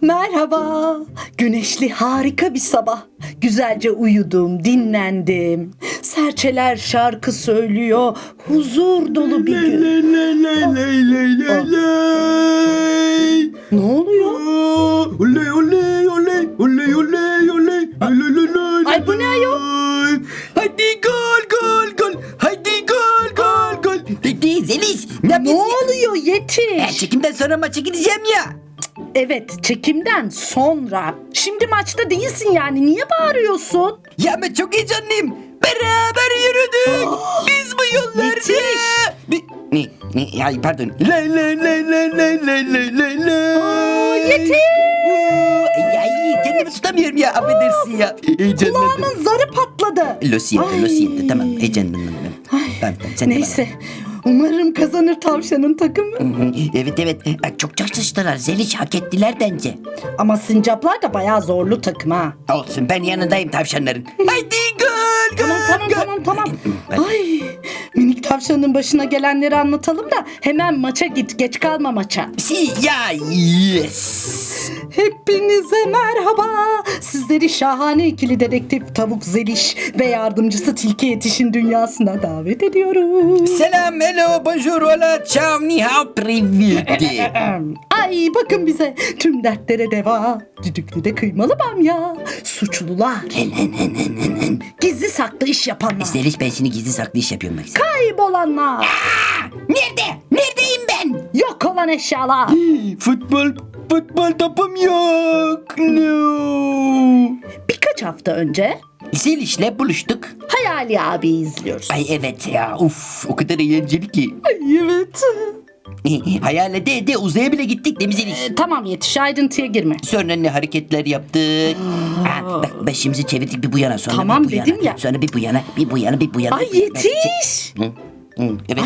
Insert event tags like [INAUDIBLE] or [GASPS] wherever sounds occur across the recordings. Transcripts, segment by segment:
Merhaba. Güneşli harika bir sabah. Güzelce uyudum, dinlendim. Serçeler şarkı söylüyor. Huzur dolu bir gün. Lay lay lay lay lay lay. Ne oluyor? Aa, Oley oley oley oley oley oley lay lay lay lay Ay, bu ne ayol? lay. Hadi gol gol gol hadi gol gol gol. Hadi Zeliş ne Ne yapıyorsun? oluyor E, yetiş? çekimden sonra maça gideceğim ya. Evet çekimden sonra. Şimdi maçta değilsin yani. Niye bağırıyorsun? Ya ben çok heyecanlıyım. Beraber yürüdük. [GASPS] Biz bu yollarda. Yetiş. Ne? Ne? Ay pardon. Lay lay lay lay lay lay lay lay lay. yetiş. Oo, Ay, ay kendimi tutamıyorum ya affedersin ya. Heyecanlandım. Kulağımın zarı patladı. Losiyete, Ay. losiyete tamam heyecanlandım Tamam, tamam, sen de Neyse. Umarım kazanır tavşanın takımı. Evet evet çok çalıştılar Zeliş hak ettiler bence. Ama sincaplar da bayağı zorlu takım ha. Olsun ben yanındayım tavşanların. Haydi gol gol Tamam tamam gol. tamam tamam. [CLEARS THROAT] Ay minik tavşanın başına gelenleri anlatalım da hemen maça git geç kalma maça. Ya yes. Hepinize merhaba. Sizleri şahane ikili dedektif Tavuk Zeliş ve yardımcısı Tilki Yetiş'in dünyasına davet ediyoruz. Selam hello bonjour hola ciao ni hao privet. [CLEARS THROAT] Ay bakın bize tüm dertlere deva. Düdüklü de kıymalı bamya. Suçlular. Gizli saklı iş yapanlar. Zeliş ben şimdi gizli saklı iş yapıyorum bak. Kaybolanlar. Nerede? Neredeyim ben? Yok olan eşyalar. Futbol futbol topum yok. No. Birkaç hafta önce Zeliş'le buluştuk. Hayali abi izliyoruz. Ay evet ya uf o kadar eğlenceli ki. Ay evet. [LAUGHS] Hayal ede ede uzaya bile gittik değil mi Zeliş? E, tamam yetiş ayrıntıya girme. Sonra ne hareketler yaptık. Ha, bak başımızı çevirdik bir bu yana sonra Tamam bir bu dedim yana. ya. Sonra bir bu yana bir bu yana bir bu yana. Ay yetiş. Hı, evet.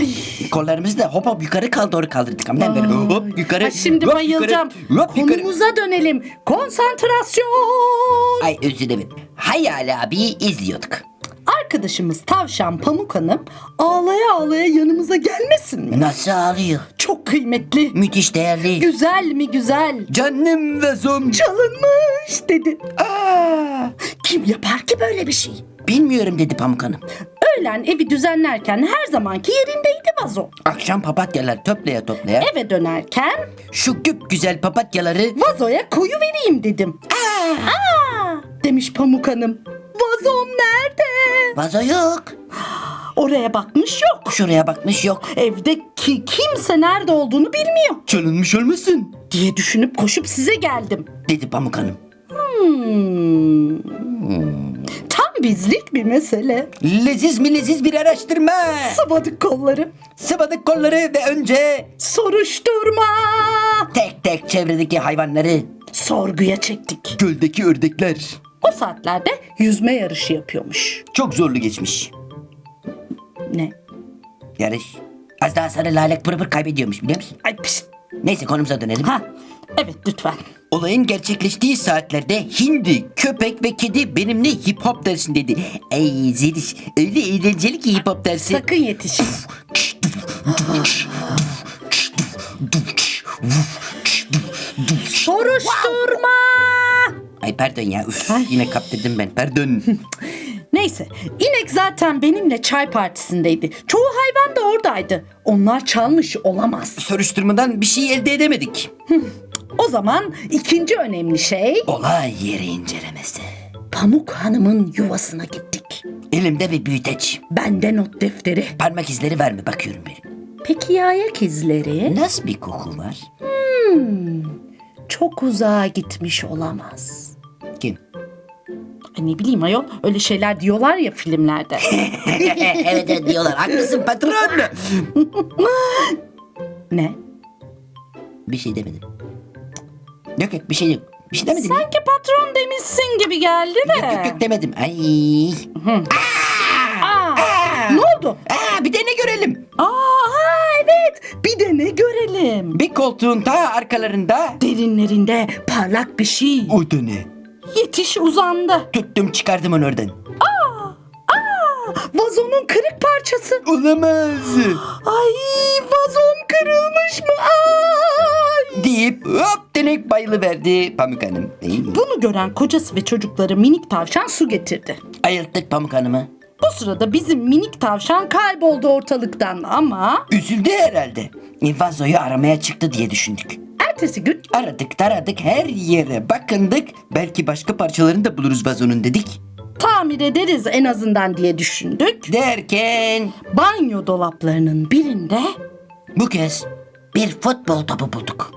Kollarımızı da hop hop yukarı kaldı doğru kaldırdık ama böyle hop yukarı. Ay, şimdi hop bayılacağım. Yukarı, hop yukarı. Konumuza dönelim. Konsantrasyon. Ay özür dilerim. Hayal abi izliyorduk. Arkadaşımız Tavşan Pamuk Hanım ağlaya ağlaya yanımıza gelmesin mi? Nasıl ağlıyor? Çok kıymetli. Müthiş değerli. Güzel mi güzel? Canım ve zom. Çalınmış dedi. Aa, Kim yapar ki böyle bir şey? bilmiyorum dedi Pamuk Hanım. Öğlen evi düzenlerken her zamanki yerindeydi vazo. Akşam papatyalar toplaya toplaya Eve dönerken şu güp güzel papatyaları vazoya koyu vereyim dedim. Aa, demiş Pamuk Hanım. Vazom nerede? Vazo yok. Oraya bakmış yok. Şuraya bakmış yok. Evde ki kimse nerede olduğunu bilmiyor Çalınmış olmasın diye düşünüp koşup size geldim. dedi Pamuk Hanım. Hmm. Tam bizlik bir mesele. Leziz mi leziz bir araştırma. Sıvadık kolları. Sıvadık kolları ve önce Soruşturma. tek tek çevredeki hayvanları, Sorguya çektik. göldeki ördekler. O saatlerde yüzme yarışı yapıyormuş. Çok zorlu geçmiş. Ne? Yarış. Az daha sarı lalek pır pır kaybediyormuş biliyor musun? Ay pişt. Neyse konumuza dönelim. Ha. Evet lütfen. Olayın gerçekleştiği saatlerde hindi, köpek ve kedi benimle hip hop dersindeydi. Ey Zeliş öyle eğlenceli ki hip hop dersi. Sakın yetişin. Soruşturma. Pardon ya üf, yine kaptırdım ben pardon. [LAUGHS] Neyse inek zaten benimle çay partisindeydi. Çoğu hayvan da oradaydı. Onlar çalmış olamaz. Soruşturmadan bir şey elde edemedik. [LAUGHS] O zaman ikinci önemli şey Olay yeri incelemesi. Pamuk Hanım'ın yuvasına gittik. Elimde bir büyüteç. Bende not defteri. Parmak izleri var mı bakıyorum bir. Peki ya ayak izleri? Nasıl bir koku var? Çok uzağa gitmiş olamaz. Ay ne bileyim ayol öyle şeyler diyorlar ya filmlerde. [LAUGHS] evet evet diyorlar. Haklısın patron. [LAUGHS] ne? bir şey demedim. Yok yok bir şey yok. Bir şey demedim. Sanki patron demişsin gibi geldi de. Yok yok yok demedim. Ay. Aa, ne oldu? Aa, bir de ne görelim? Aa evet bir de ne görelim. Bir koltuğun ta arkalarında. Derinlerinde parlak bir şey. O da ne? Yetiş uzandı. Tuttum çıkardım onu oradan. Vazonun kırık parçası. Olamaz. Ay vazom kırılmış mı? Ay. Deyip hop dene direkt bayılıverdi Pamuk Hanım. Değil mi? Bunu gören kocası ve çocukları minik tavşan su getirdi. Ayılttık Pamuk Hanım'ı. Bu sırada bizim minik tavşan kayboldu ortalıktan ama Üzüldü herhalde. E, Vazoyu aramaya çıktı diye düşündük. Ertesi gün Aradık taradık her yere bakındık. Belki başka parçalarını da buluruz vazonun dedik. tamir ederiz en azından diye düşündük. Derken Banyo dolaplarının birinde bu kez bir futbol topu bulduk.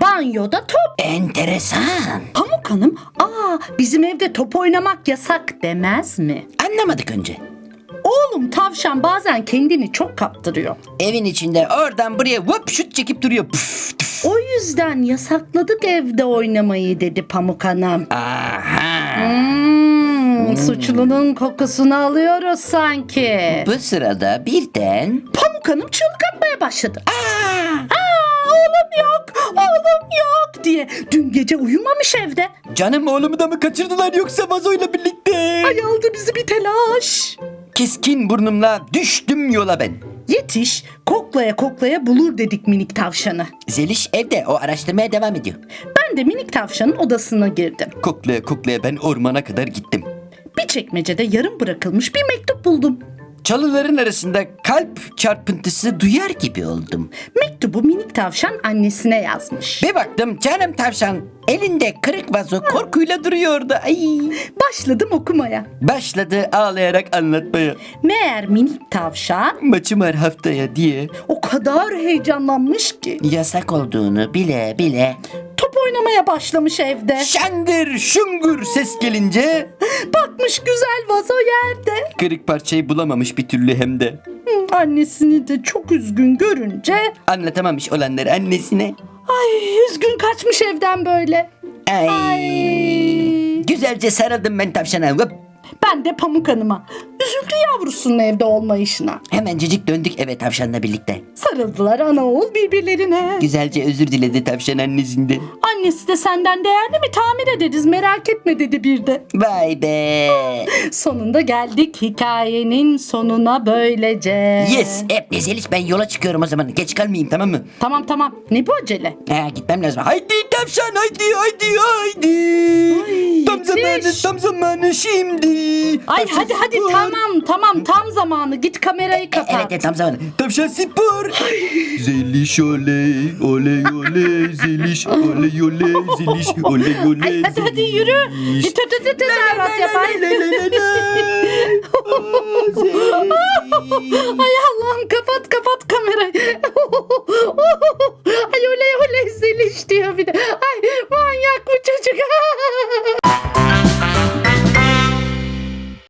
banyoda top. Enteresan. Pamuk Hanım, aa bizim evde top oynamak yasak demez mi? Anlamadık önce. Oğlum tavşan bazen kendini çok kaptırıyor. Evin içinde oradan buraya hop şut çekip duruyor. Püf, tüf. O yüzden yasakladık evde oynamayı dedi Pamuk Hanım. Aha. Hmm, suçlunun kokusunu alıyoruz sanki. Bu sırada birden Pamuk Hanım çığlık atmaya başladı. Aa, aa, oğlum yok, oğlum yok diye. Dün gece uyumamış evde. canım oğlumu da mı kaçırdılar yoksa vazoyla birlikte? Ay aldı bizi bir telaş. Keskin burnumla düştüm yola ben. Yetiş, koklaya koklaya bulur dedik minik tavşanı. Zeliş evde o araştırmaya devam ediyor. Ben de minik tavşanın odasına girdim. Koklaya koklaya ben ormana kadar gittim. Bir çekmecede yarım bırakılmış bir mektup buldum. Çalıların arasında kalp çarpıntısı duyar gibi oldum. Mektubu minik tavşan annesine yazmış. Bir baktım canım tavşan elinde kırık vazo korkuyla duruyordu. Ay. Başladım okumaya. Başladı ağlayarak anlatmaya. Meğer minik tavşan Maçım var haftaya diye o kadar heyecanlanmış ki yasak olduğunu bile bile top oynamaya başlamış evde. şangır şungur ses gelince [LAUGHS] Bakmış güzel vazo yerde. kırık parçayı bulamamış bir türlü hem de. Hı, Annesini de çok üzgün görünce Anlatamamış olanları annesine. ay üzgün kaçmış evden böyle. Ay. Ay. Güzelce sarıldım ben tavşana. Hop. Ben de Pamuk Hanım'a. Üzüldü yavrusunun evde olmayışına. Hemencecik döndük eve tavşanla birlikte. Sarıldılar ana oğul birbirlerine. Güzelce özür diledi tavşan annesinden. Annesi de senden değerli mi tamir ederiz merak etme dedi bir de. Vay be. Sonunda geldik hikayenin sonuna böylece. Yes. Hep nezeliş ben yola çıkıyorum o zaman. Geç kalmayayım tamam mı? Tamam tamam ne bu acele? Ha, gitmem lazım. Haydi tavşan haydi haydi haydi. Ay, tam yetiş. zamanı tam zamanı şimdi. Ay Tavşan hadi hadi tamam tamam tam zamanı. Git kamerayı kapat. Evet, tam zamanı. Tavşan spor. zeliş oley oley oley zeliş oley oley zeliş oley oley. Ay hadi hadi yürü. Git öte öte tezahürat yap. ay. [LAUGHS] Ay Allah'ım kapat kapat kamerayı. [LAUGHS] ay oley oley zeliş diyor bir de.